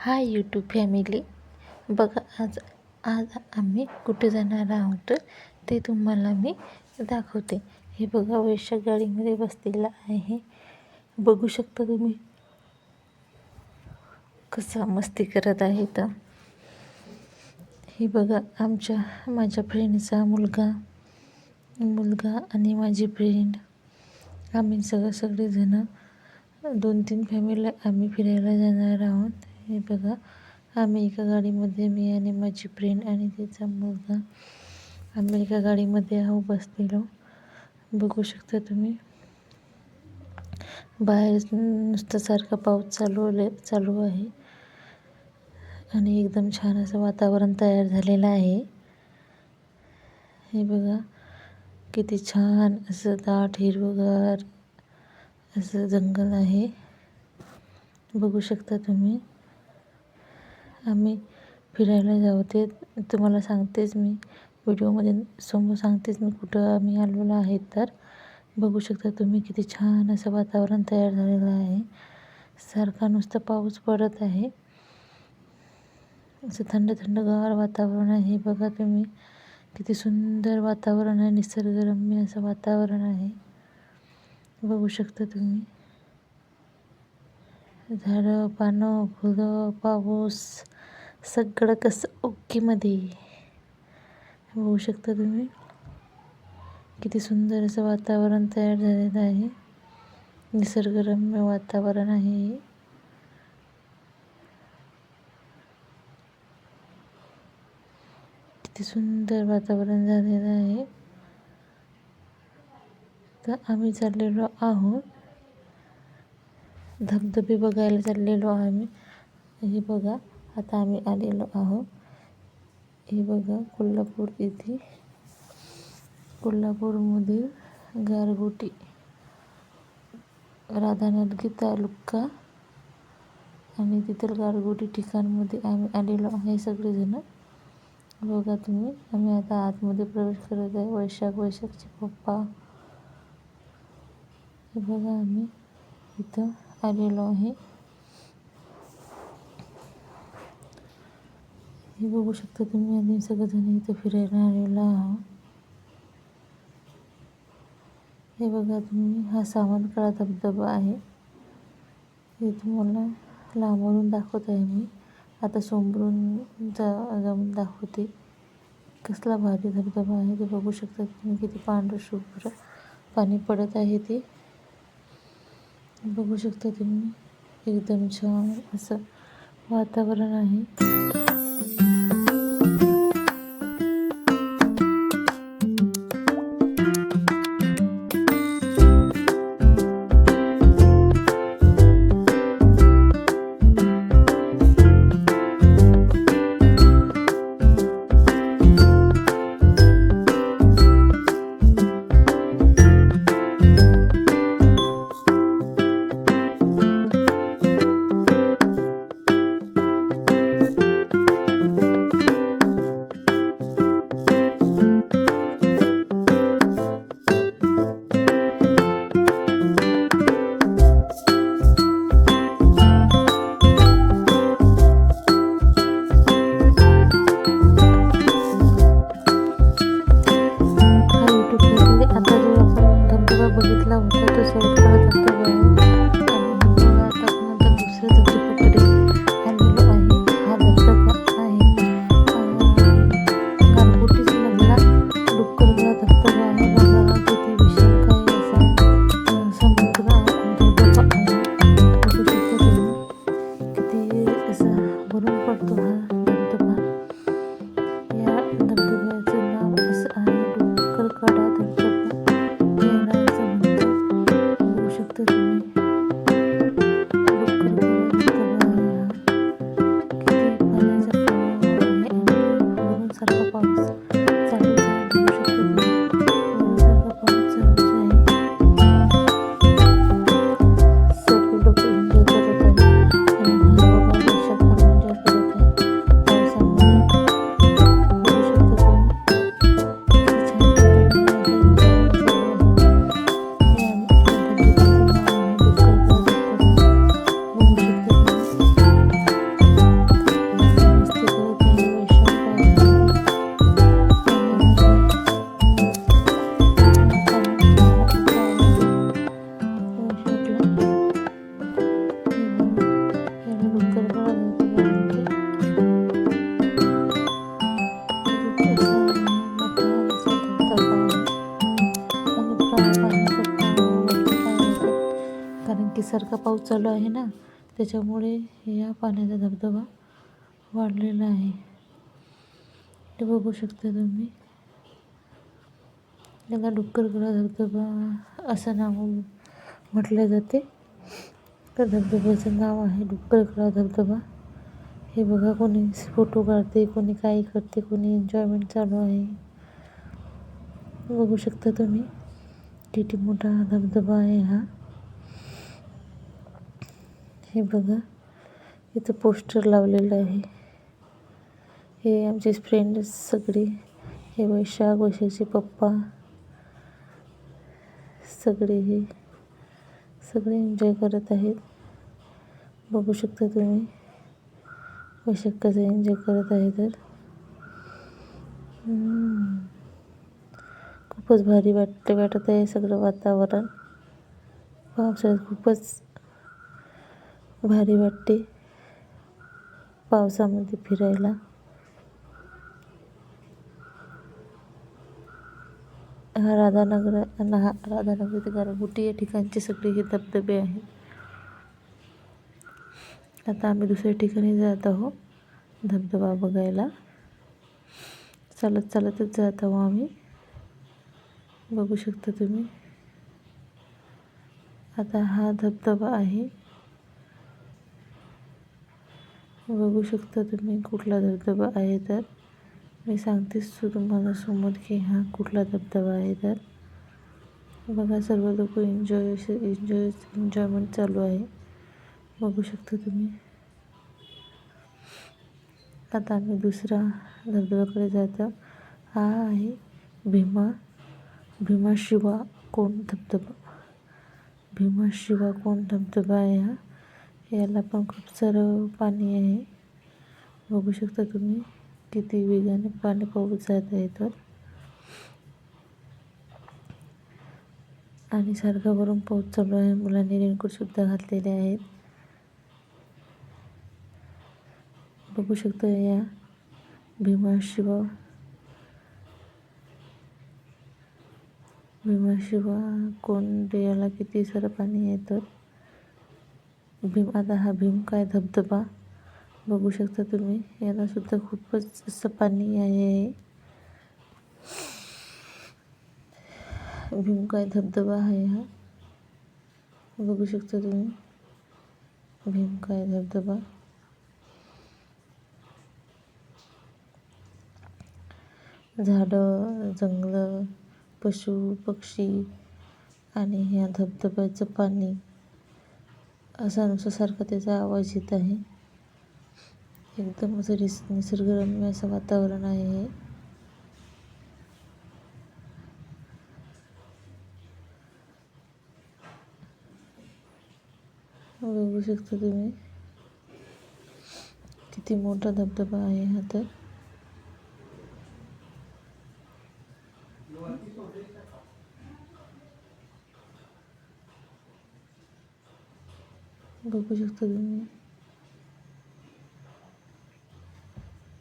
Hi YouTube family बघा आज आज आम्ही कुठे जाणार आहोत ते तुम्हाला मी दाखवते. हे बघा वैशाख गाडीमध्ये बसलेला आहे. बघू शकता तुम्ही कसा मस्ती करत आहे तर हे बघा आमच्या माझ्या फ्रेंडचा मुलगा मुलगा आणि माझी फ्रेंड आम्ही सगळं सगळेजणं दोन तीन फॅमिली आम्ही फिरायला जाणार आहोत. हे बघा आम्ही एका गाडीमध्ये मी आणि माझी फ्रेंड आणि तिचा मुलगा आम्ही एका गाडीमध्ये आहो बसलेलो. बघू शकता तुम्ही. बाहेर नुसतं सारखा पाऊस चालू चालू आहे. आणि एकदम छान असं वातावरण तयार झालेलं आहे. हे बघा किती छान असं दाट हिरवगार असं जंगल आहे. बघू शकता तुम्ही. आम्ही फिरायला जाऊ ते तुम्हाला सांगतेच मी. व्हिडिओमध्ये समोर सांगतेच मी कुठं आम्ही आलेलो आहे. तर बघू शकता तुम्ही किती छान असं वातावरण तयार झालेलं आहे. सारखा नुसतं पाऊस पडत आहे. असं थंड थंडगार वातावरण आहे. बघा तुम्ही किती सुंदर वातावरण आहे. निसर्गरम्य असं वातावरण आहे. बघू शकता तुम्ही. झाडं पानं फुलं पाऊस सगळं कसं ओकेमध्ये बघू शकता तुम्ही. किती सुंदर असं वातावरण तयार झालेलं आहे. निसर्गरम्य वातावरण आहे किती सुंदर वातावरण झालेलं आहे. तर आम्ही चाललेलो आहोत. धबधबे बघायला चाललेलो आम्ही. हे बघा. आता आम्ही आलेलो आहोत. हे बघा कोल्हापूर येथे कोल्हापूरमधील गारगोटी राधानगरी तालुका. आणि तिथं गारगोटी ठिकाणमध्ये आम्ही आलेलो आहे सगळेजण. बघा तुम्ही आम्ही आता आतमध्ये प्रवेश करत आहे. वैशाख वैशाखचे पप्पा. हे बघा आम्ही इथं आलेलो आहे. हे बघू शकता तुम्ही आम्ही सगळेजण इथं फिरायला आलेलो आहोत. हे बघा तुम्ही हा सावंतकाळा धबधबा आहे. हे तुम्हाला लांबवरून दाखवत आहे मी. आता सोंबरून जा जाऊन दाखवते. कसला भारी धबधबा आहे ते बघू शकता तुम्ही किती पांढरं शुभ्र पाणी पडत आहे ते. बघू शकता तुम्ही एकदम छान असं वातावरण आहे. 这 पाऊस चालू आहे ना त्याच्यामुळे या पाण्याचा धबधबा वाढलेला आहे. ते बघू शकता तुम्ही. याला डुक्करगडा धबधबा असं नाव म्हटलं जाते. त्या धबधब्याचं नाव आहे डुक्करगडा धबधबा. हे बघा कोणी फोटो काढते कोणी काही करते कोणी एन्जॉयमेंट चालू आहे. बघू शकता तुम्ही किती मोठा धबधबा आहे हा. हे बघा इथं पोस्टर लावलेलं आहे. हे आमचे फ्रेंड सगळे. हे वैशाख वैशाखचे पप्पा. सगळे हे सगळे एन्जॉय करत आहेत. बघू शकता तुम्ही वैशाख कसं एन्जॉय करत आहे तर. खूपच भारी वाटतं वाटत आहे सगळं वातावरण. पावसाळ्यात खूपच भारी वाटते. पावसामध्ये फिरायला. हा राधानगर आणि हा राधानगर गारगुटी या ठिकाणचे सगळे हे धबधबे आहेत. आता आम्ही दुसऱ्या ठिकाणी जात आहोत. धबधबा बघायला. चालत चालतच जात आहो आम्ही. बघू शकता तुम्ही. आता हा धबधबा आहे. बघू शकता तुम्ही कुठला धबधबा आहे तर. मी सांगतेच तू तुम्हाला समोर की हा कुठला धबधबा आहे तर. बघा सर्व लोक एन्जॉय एन्जॉय एन्जॉयमेंट चालू आहे. बघू शकता तुम्ही. आता आम्ही दुसरा धबधब्याकडे जातो. हा आहे भीमा भीमा शिवा कोण धबधबा? भीमा शिवा कोण धबधबा आहे हा? याला पण खूप सारं पाणी आहे. बघू शकता तुम्ही किती वेगाने पाणी पाऊस जात आहे तर. आणि सारखा वरून पाऊस चालू आहे. मुलांनी रेनकोटसुद्धा घातलेले आहेत. बघू शकता या भीमा शिवा. भीमा शिवा कोंड याला किती सारं पाणी आहे तर. भीम आता हा भीम काय धबधबा बघू शकता तुम्ही. याला सुद्धा खूपच असं पाणी आहे भीमकाय धबधबा आहे हा? बघू शकता तुम्ही. भीमकाय धबधबा? झाडं जंगलं पशु पक्षी आणि ह्या धबधब्याचं पाणी. असा नुसारखा त्याचा आवाज येत आहे. एकदम असं रिस निसर्गरम्य असं वातावरण आहे हे. बघू शकता तुम्ही. किती मोठा धबधबा आहे हा तर. बघू शकता तुम्ही.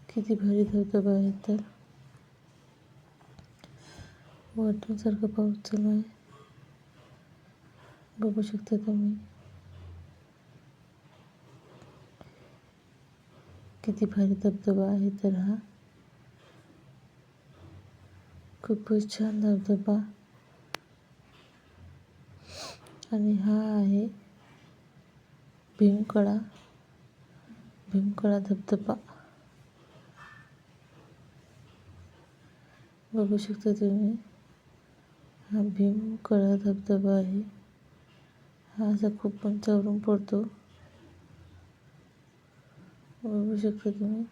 किती भारी धबधबा आहे तर. वाटूनसारखं पाऊस चालू आहे. बघू शकता तुम्ही. किती भारी धबधबा आहे तर हा. खूपच छान धबधबा. आणि हा आहे भीमकडा भीमकडा धबधबा बघू शकता तुम्ही हा भीमकडा धबधबा आहे हा असा खूप उंचावरून पडतो बघू शकता तुम्ही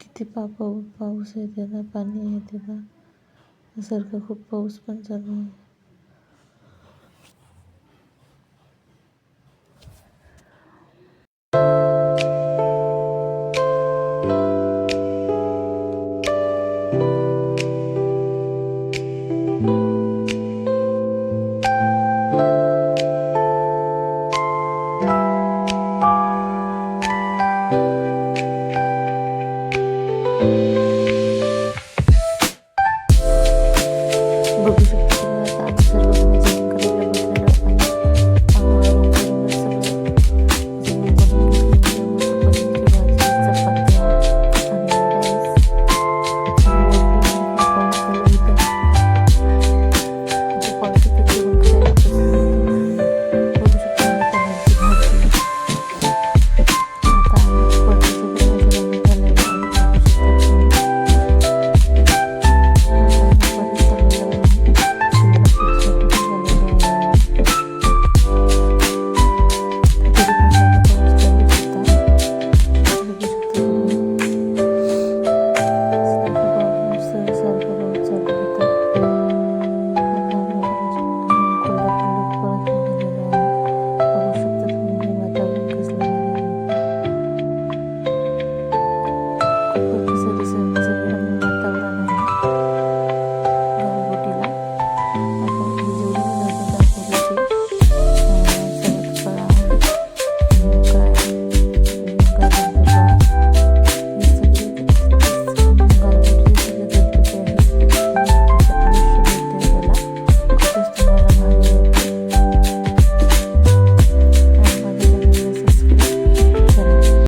किती पा पाऊ पाऊस आहे त्याला पाणी आहे त्याला सारखा खूप पाऊस पण चालू आहे